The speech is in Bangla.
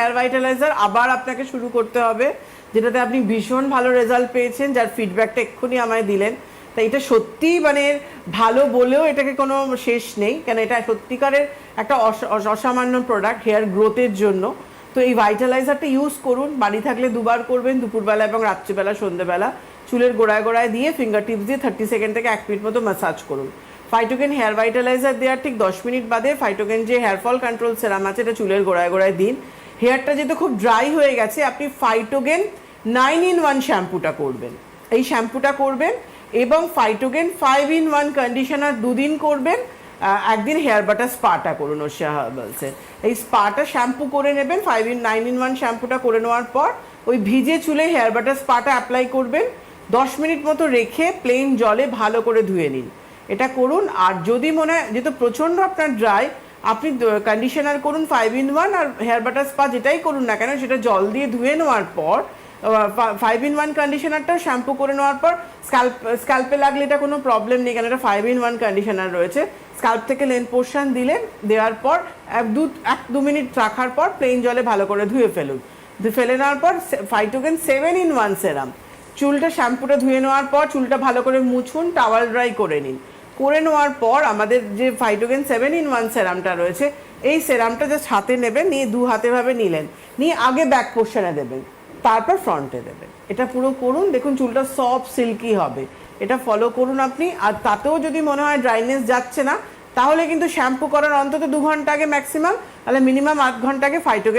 হেয়ার ভাইটালাইজার আবার আপনাকে শুরু করতে হবে, যেটাতে আপনি ভীষণ ভালো রেজাল্ট পেয়েছেন, যার ফিডব্যাকটা এক্ষুনি আমায় দিলেন। তাই এটা সত্যিই মানে ভালো বলেও এটাকে কোনো শেষ নেই, কেন এটা সত্যিকারের একটা অস- অস- অসামান্য প্রোডাক্ট হেয়ার গ্রোথের জন্য। তো এই ভাইটালাইজারটা ইউজ করুন, বাড়ি থাকলে দুবার করবেন, দুপুরবেলা এবং রাত্রিবেলা, সন্ধ্যেবেলা। চুলের গোড়ায় গোড়ায় দিয়ে ফিঙ্গার টিপস দিয়ে থার্টি সেকেন্ড থেকে এক মিনিট মতো ম্যাসাজ করুন। ফাইটোকেন হেয়ার ভাইটালাইজার দেওয়ার ঠিক দশ মিনিট বাদে ফাইটোকেন যে হেয়ার ফল কন্ট্রোল সেরাম আছে, এটা চুলের গোড়ায় গোড়ায় দিন। হেয়ারটা যেহেতু খুব ড্রাই হয়ে গেছে, আপনি ফাইটোগেন নাইন ইন ওয়ান শ্যাম্পুটা করবেন। এই শ্যাম্পুটা করবেন এবং Phytogen five in one conditioner দুদিন করবেন একদিন হেয়ার বাটার স্পাটা করুন ওশিয়া হার্বালসের এই স্পাটা শ্যাম্পু করে নেবেন five in nine in one শ্যাম্পুটা করে নেওয়ার পর ওই ভিজে চুলে হেয়ার বাটার স্পাটা অ্যাপ্লাই করবেন, দশ মিনিট মতো রেখে প্লেন জলে ভালো করে ধুয়ে নিন। এটা করুন, আর যদি মনে হয়, যেহেতু প্রচণ্ড আপনার ড্রাই আপনি কন্ডিশনার করুন ফাইভ ইন ওয়ান আর হেয়ার বাটার স্পা যেটাই করুন না কেন, সেটা জল দিয়ে ধুয়ে নেওয়ার পর ফাইভ ইন ওয়ান কন্ডিশনারটা শ্যাম্পু করে নেওয়ার পর স্ক্যাল্প স্ক্যাল্পে লাগলে এটা কোনো প্রবলেম নেই, কেন এটা ফাইভ ইন ওয়ান কন্ডিশনার রয়েছে। স্ক্যাল্প থেকে লেন পোর্শন দিলেন, দেওয়ার পর এক দু এক দু মিনিট রাখার পর প্লেন জলে ভালো করে ধুয়ে ফেলুন। ফেলে নেওয়ার পর Phytogen seven in one serum চুলটা শ্যাম্পুটা ধুয়ে নেওয়ার পর চুলটা ভালো করে মুছুন টাওয়াল ড্রাই করে নিন। করে নেওয়ার পর আমাদের যে ফাইটোগেন সেভেন ইন ওয়ান সেরামটা রয়েছে, এই সেরামটা জাস্ট হাতে নেবেন, নিয়ে দু হাতে ভাবে নিলেন। নিয়ে আগে ব্যাক পোর্শনে দেবেন, তারপর ফ্রন্টে দেবেন। এটা পুরো করুন, দেখুন চুলটা সফট সিল্কি হবে। এটা ফলো করুন আপনি, আর তাতেও যদি মনে হয় ড্রাইনেস যাচ্ছে না, তাহলে কিন্তু শ্যাম্পু করার অন্তত দু ঘণ্টা আগে ম্যাক্সিমাম তাহলে মিনিমাম আধ ঘণ্টা আগে ফাইটোগেন